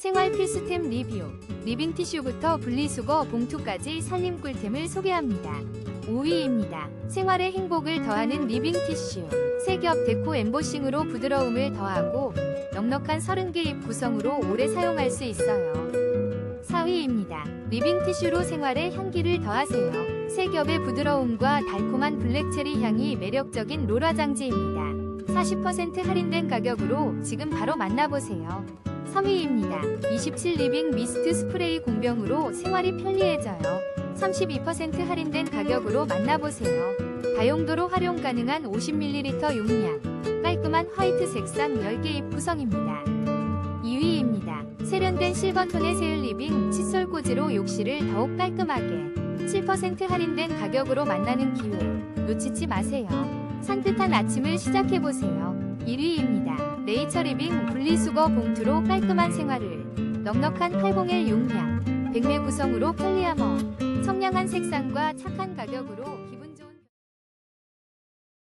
생활 필수템 리뷰. 리빙 티슈부터 분리수거 봉투까지 살림 꿀템을 소개합니다. 5위입니다. 생활의 행복을 더하는 리빙 티슈. 세겹 데코 엠보싱으로 부드러움을 더하고 넉넉한 30개 잎 구성으로 오래 사용할 수 있어요. 4위입니다. 리빙 티슈로 생활의 향기를 더하세요. 세 겹의 부드러움과 달콤한 블랙체리 향이 매력적인 로라 장지입니다. 40% 할인된 가격으로 지금 바로 만나보세요. 3위입니다. 27 리빙 미스트 스프레이 공병으로 생활이 편리해져요. 32% 할인된 가격으로 만나보세요. 다용도로 활용 가능한 50ml 용량, 깔끔한 화이트 색상 10개 잎 구성입니다. 2위입니다. 세련된 실버톤의 세일 리빙 칫솔 꽂이로 욕실을 더욱 깔끔하게 7% 할인된 가격으로 만나는 기회 놓치지 마세요. 산뜻한 아침을 시작해보세요. 1위입니다. 네이처 리빙 분리수거 봉투로 깔끔한 생활을 넉넉한 801 용량 100매 구성으로 편리함어 청량한 색상과 착한 가격으로 기분 좋은